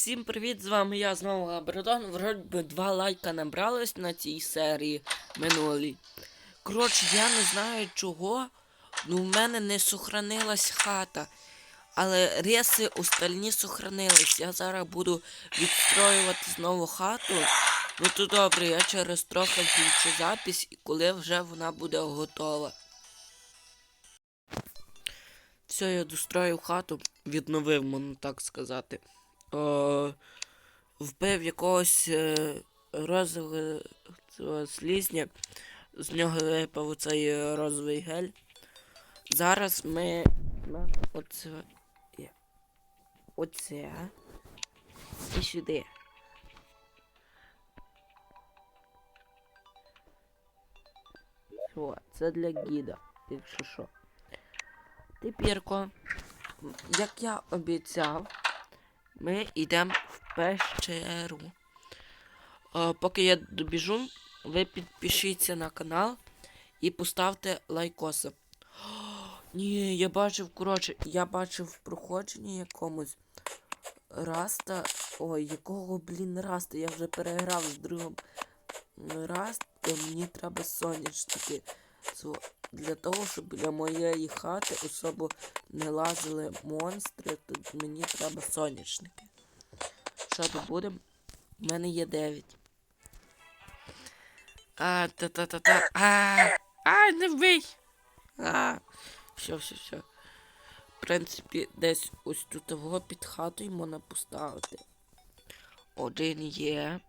Всім привіт! З вами я знову Лабрадон. Вроді би два лайка набралось на цій серії минулій. Коротше, я не знаю чого. Ну в мене не сохранилась хата. Але риси остальні сохранились. Я зараз буду відстроювати знову хату. Ну то добре, я через трохи включу запись і коли вже вона буде готова. Все, я достроїв хату, відновив, можна так сказати. О, вбив якогось е, розового слізня, з нього випав цей е, розовий гель. Зараз ми оце. Оце. І сюди. Що, це для гіда, якщо що. Тепірко, як я обіцяв, ми йдемо в пещеру. Е, поки я добіжу, ви підпишіться на канал і поставте лайкоси. Ні, я бачив, коротше, я бачив в проходженні якомусь Раста. Ой, якого, блін, Раста? Я вже переграв з другом Раст, то мені треба сонячники. Для того, щоб біля моєї хати особо не лазили монстри, то мені треба сонячники. Що то буде? У мене є 9. А, та-та-та-та. А, а, не вбий. А, все, все, все. В принципі, десь ось тут його під хатою можна поставити. Один є.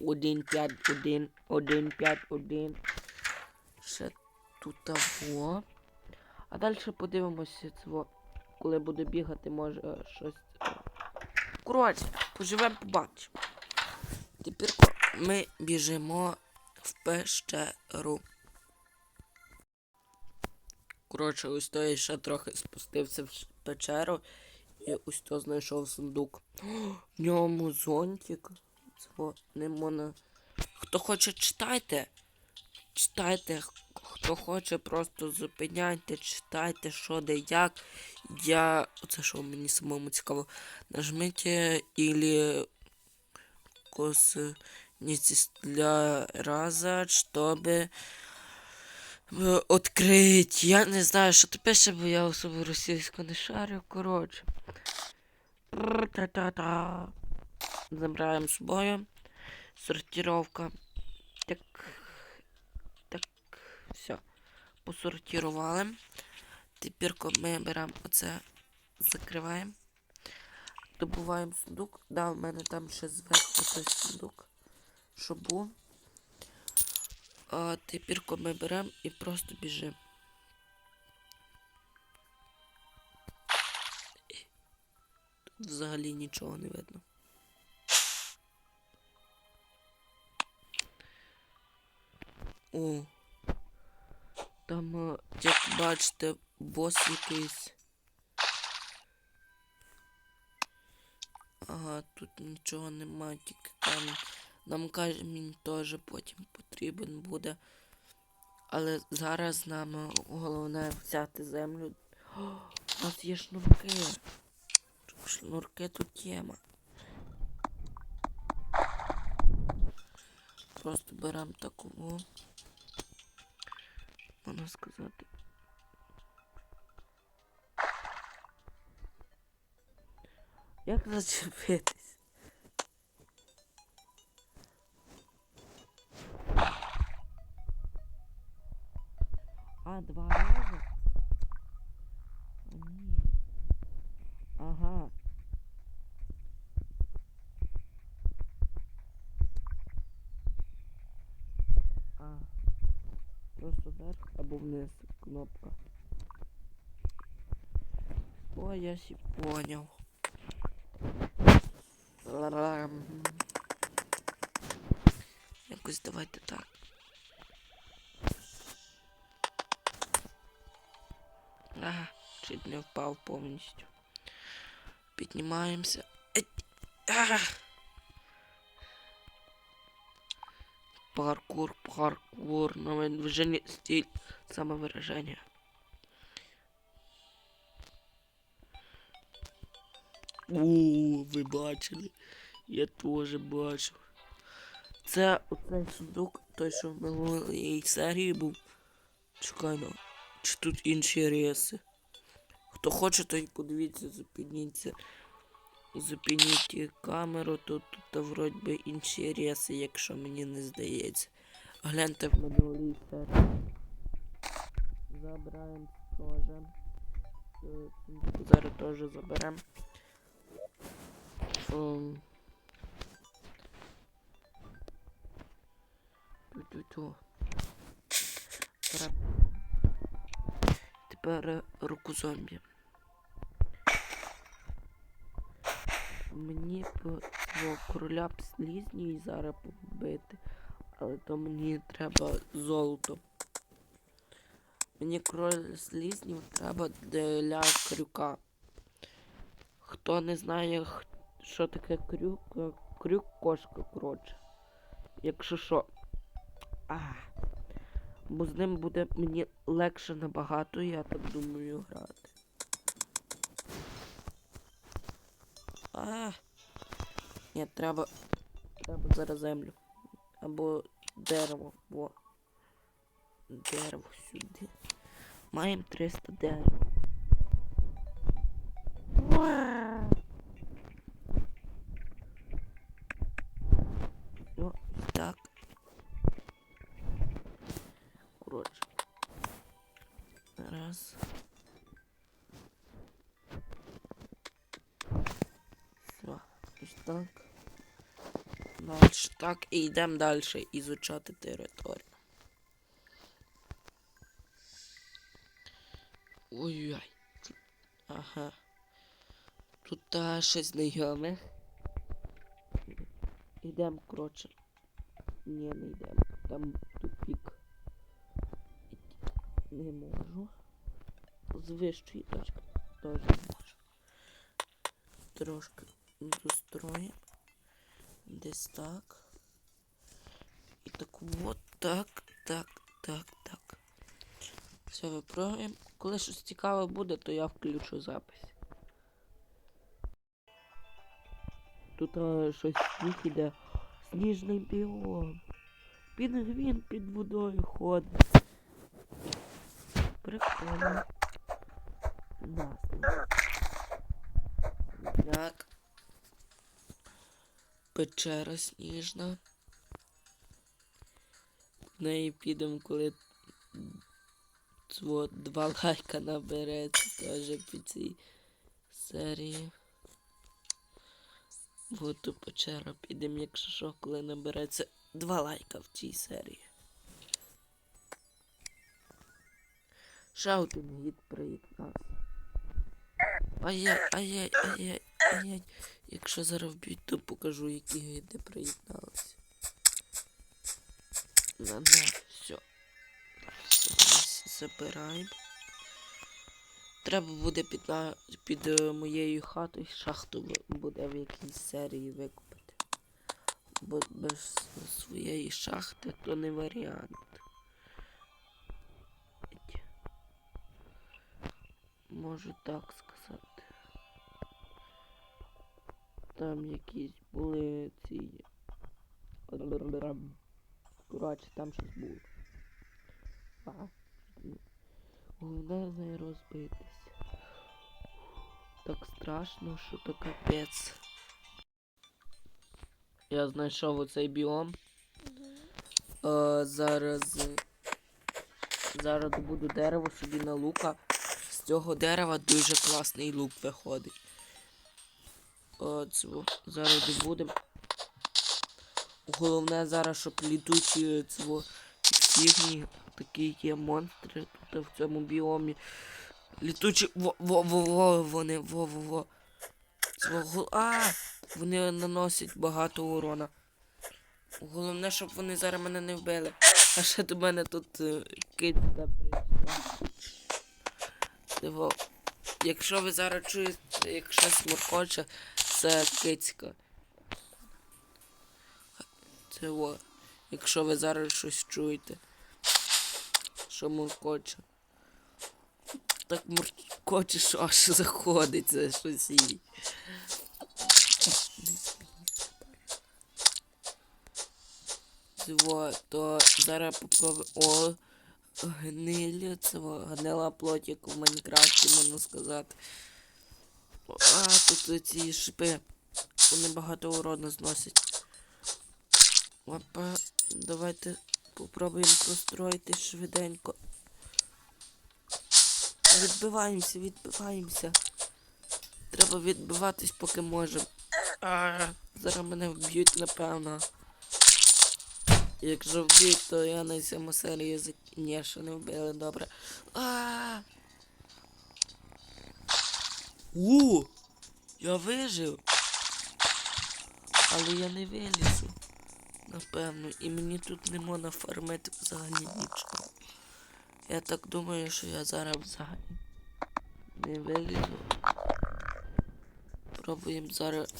Один, п'ять, один, один, п'ять, один. Ще тут того. А далі подивимося цього. Коли буду бігати, може е, щось. е. Коротше, поживемо, побачимо. Тепер ми біжимо в пещеру. Коротше, ось то я ще трохи спустився в печеру і ось то знайшов сундук. В ньому зонтик. Цього не можна. Хто хоче, читайте. Читайте, хто хоче, просто зупиняйте, читайте, що де як. Я. Оце що мені самому цікаво. Нажмите или косниці для раза, чтобы э, открыть. Я не знаю, що ти пише, бо я особо російську не шарю. Коротше. Та-та-та. Забираємо з собою. Сортировка. Так. Так. Все. Посортували. Тепер ми беремо оце, закриваємо. Добуваємо сундук. Да, в мене там ще зверху той сундук. Що був. Тепер ми беремо і просто біжимо. Взагалі нічого не видно. О. Там, е, як бачите, бос якийсь. Ага, тут нічого немає, тільки камінь. Нам камінь теж потім потрібен буде. Але зараз нам е, головне взяти землю. О, у нас є шнурки. Шнурки тут тема. Просто беремо таку. Можна сказати. Як зачепитись? А, два рази? Ні. Ага. вверх або вниз кнопка. О, я сі понял. Ларам. Якось давайте так. Ага, чуть не впав повністю. Піднімаємося. Еть. Ага. Паркур, паркур, новое движение, стиль, самовыражение. О, ви бачили. Я теж бачив. Це оцей сундук, той, що в минулій серії був. Чекай, ну. Чи тут інші риси? Хто хоче, той подивіться, зупиніться. Зупиніть камеру, тут, тут вроді би інші риси, якщо мені не здається. Гляньте в минулій серії. Забираємо теж. Е, Зараз теж заберемо. Ем. Ту-ту-ту. Тепер- руку зомбі. Мені цього короля б слізній зараз побити, але то мені треба золото. Мені король слізнів треба для крюка. Хто не знає, що таке крюк, е, крюк кошка, коротше. Якщо що. А. Бо з ним буде мені легше набагато, я так думаю, грати. А. Ні, треба. Треба зараз землю. Або дерево. Во. Дерево сюди. Маємо 300 дерева. Так. Дальше. Так, і йдемо далі ізучати територію. Ой-ой. Ага. Тут та щось знайоме. Йдемо, коротше. Ні, не йдемо. Там тупік. Не можу. З вищої точки теж не можу. Трошки достроїмо. Десь так. І так от так, так, так, так. Все виправимо. Коли щось цікаве буде, то я включу запис. Тут а, щось сніг іде. Сніжний біом. Пінгвін під водою ходить. Прикольно. Насно. Так. Печера сніжна. В неї підемо, коли цво два лайка набереться теж під цій серії. В ту печеру підемо, якщо що, коли набереться два лайка в цій серії. Один гід приєднався. Ай-яй, ай-яй, ай-яй, ай-яй. Якщо зараз вб'ють, то покажу, які гіди приєдналися. На, на, все. Забираємо. Треба буде під, під е, моєю хатою шахту буде в якійсь серії викупити. Бо без своєї шахти то не варіант. Можу так сказати. Там якісь були ці. Коротше, там щось було. А. Головне не розбитись. Так страшно, що то капець. Я знайшов оцей біом. Е, зараз. Зараз буду дерево собі на лука. З цього дерева дуже класний лук виходить. Цво. зараз добудемо. Головне зараз, щоб літучі цво фігні, такі є монстри тут в цьому біомі. Літучі. Во, во, во, во, вони, во, во, во. Свого. А! Вони наносять багато урона. Головне, щоб вони зараз мене не вбили. А ще до мене тут е, кицька прийшла. Якщо ви зараз чуєте, як щось моркоче, це кицька. Це во. Якщо ви зараз щось чуєте, що муркоче. Так муркоче, що аж заходиться щось їй. Во, то зараз попробую... О, гниля, це гнила плоть, як в Майнкрафті можна сказати. А, тут ці шипи. Вони багато урону зносять. Опа, давайте попробуємо простроїти швиденько. Відбиваємося, відбиваємося. Треба відбиватись, поки можемо. Зараз мене вб'ють, напевно. Якщо вб'ють, то я на цьому серії зак... Ні, ще не вбили, добре. А. У! Я вижив. Але я не вилізу. Напевно, і мені тут не можна фармити взагалі нічого. Я так думаю, що я зараз взагалі не вилізу. Пробуємо зараз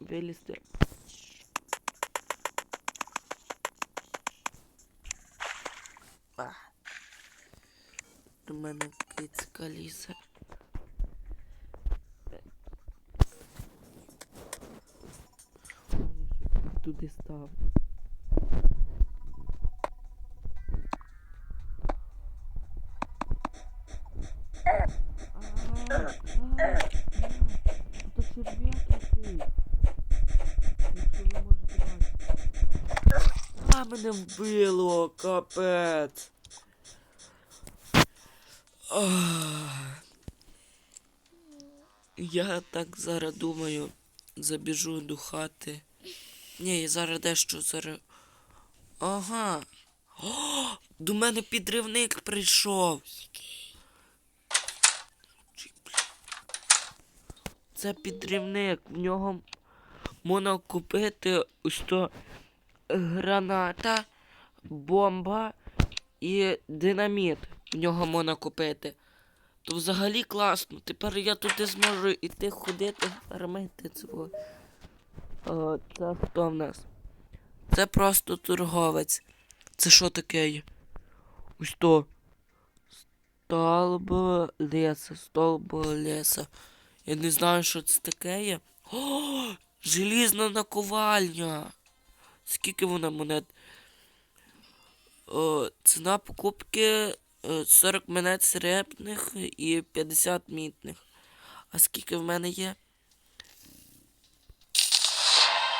вилізти. До мене кицька лізе. Туди став. А, мене вбило, капець. Ах. Я так зараз думаю, забіжу до хати. Ні, я зараз дещо зараз. Ага. О, до мене підривник прийшов. Це підривник. В нього можна купити ось то граната, бомба і динаміт. В нього можна купити. То взагалі класно. Тепер я туди зможу іти ходити, фармити цього. О, це хто в нас? Це просто торговець. Це що таке? Ось то. Столбо леса, столбо леса. Я не знаю, що це таке є. О, желізна наковальня. Скільки вона монет? О, ціна покупки е, 40 монет серебряних і 50 мітних. А скільки в мене є?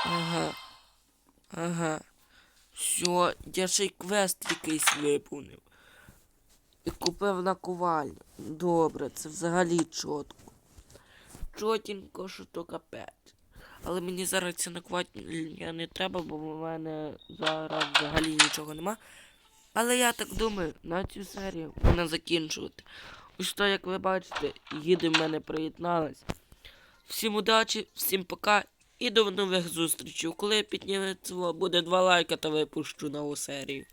Ага. Ага. Все, я ще й квест якийсь виповнив. І купив наковальню. Добре, це взагалі чітко. Чотенько, що то капець. Але мені зараз ця наковальня не треба, бо в мене зараз взагалі нічого нема. Але я так думаю, на цю серію можна закінчувати. Ось то, як ви бачите, їди в мене приєдналась. Всім удачі, всім пока і до нових зустрічей. Коли підніметься буде два лайка, то випущу нову серію.